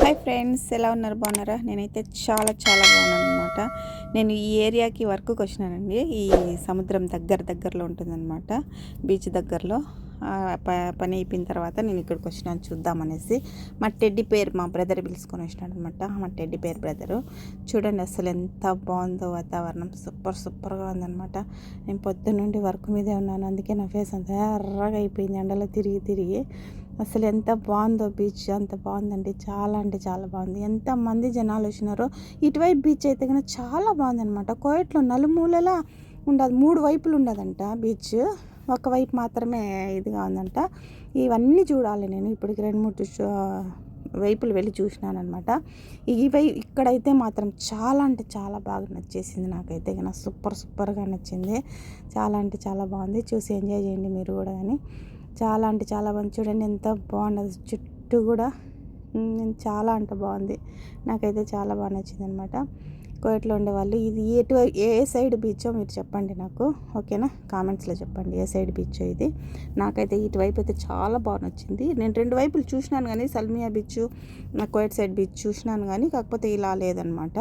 Hi friends ఎలా ఉన్నారు? బాగున్నారా? నేనైతే చాలా చాలా బాగున్నాను అనమాట నేను ఈ ఏరియాకి వర్క్కి వచ్చినానండి. ఈ సముద్రం దగ్గర దగ్గరలో ఉంటుందన్నమాట. బీచ్ దగ్గరలో. ప- పని అయిపోయిన తర్వాత నేను ఇక్కడికి వచ్చినాను చూద్దామనేసి. మా టెడ్డి పేరు మా బ్రదర్ పిలుచుకొని వచ్చినాడు అనమాట మా టెడ్డి పేరు బ్రదరు. చూడండి అసలు ఎంత బాగుందో వాతావరణం. సూపర్ సూపర్గా ఉందన్నమాట. నేను పొద్దున్నుండి వర్క్ మీదే ఉన్నాను. అందుకే నా ఫేస్ అంతా ఎర్రగా అయిపోయింది. ఎండలో తిరిగి తిరిగి. అసలు ఎంత బాగుందో బీచ్ అంత బాగుందండి. చాలా అంటే చాలా బాగుంది. ఎంత మంది జనాలు వచ్చినారో ఇటువైపు బీచ్ అయితే కనుక చాలా బాగుందనమాట కోయట్లో నలుమూలలా ఉండదు మూడు వైపులు ఉండదంట బీచ్. ఒకవైపు మాత్రమే ఇదిగా ఉందంట. ఇవన్నీ చూడాలి నేను. ఇప్పటికి రెండు మూడు వైపులు వెళ్ళి చూసినానమాట ఇవై ఇక్కడైతే మాత్రం చాలా అంటే చాలా బాగా నచ్చేసింది నాకైతే. కనుక సూపర్ సూపర్గా నచ్చింది. చాలా అంటే చాలా బాగుంది. చూసి ఎంజాయ్ చేయండి మీరు కూడా కానీ చాలా అంటే చాలా బాగుంది. చూడండి ఎంత బాగున్నది చుట్టూ కూడా చాలా అంటే బాగుంది. నాకైతే చాలా బాగా నచ్చింది అనమాట కోయట్లో ఉండేవాళ్ళు. ఇది ఎటు ఏ సైడ్ బీచో మీరు చెప్పండి నాకు ఓకేనా? కామెంట్స్లో చెప్పండి ఏ సైడ్ బీచో ఇది. నాకైతే ఇటువైపు అయితే చాలా బాగా నచ్చింది. నేను రెండు వైపులు చూసినాను కానీ Salmiya beach Kuwait side beach చూసినాను కానీ కాకపోతే ఇలా లేదనమాట.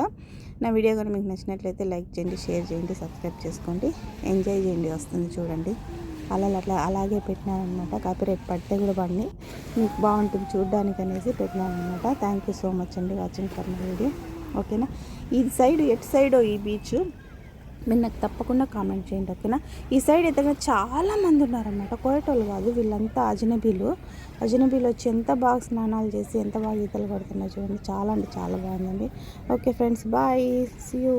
నా వీడియో కానీ మీకు నచ్చినట్లయితే లైక్ చేయండి షేర్ చేయండి సబ్స్క్రైబ్ చేసుకోండి. ఎంజాయ్ చేయండి వస్తుంది చూడండి. అలా అట్లా అలాగే పెట్టినారనమాట. కాపీ రేట్ పడితే కూడా పడి మీకు బాగుంటుంది చూడడానికి అనేసి పెట్టినారనమాట. థ్యాంక్ యూ సో మచ్ అండి వాచింగ్ ఫర్ మై వీడియో ఓకేనా? ఈ సైడ్ ఎటు సైడ్ ఈ బీచ్ మీరు నాకు తప్పకుండా కామెంట్ చేయండి ఓకేనా? ఈ సైడ్ అయితే చాలామంది ఉన్నారనమాట ఉన్నారన్నమాట. కోయటోళ్ళు కాదు వీళ్ళంతా అజనబీలు. అజనబీలు వచ్చి ఎంత బాగా స్నానాలు చేసి ఎంత బాగా ఈతలు కొడుతున్నారు చూడండి. చాలా అంటే చాలా బాగుందండి. Okay friends bye. See you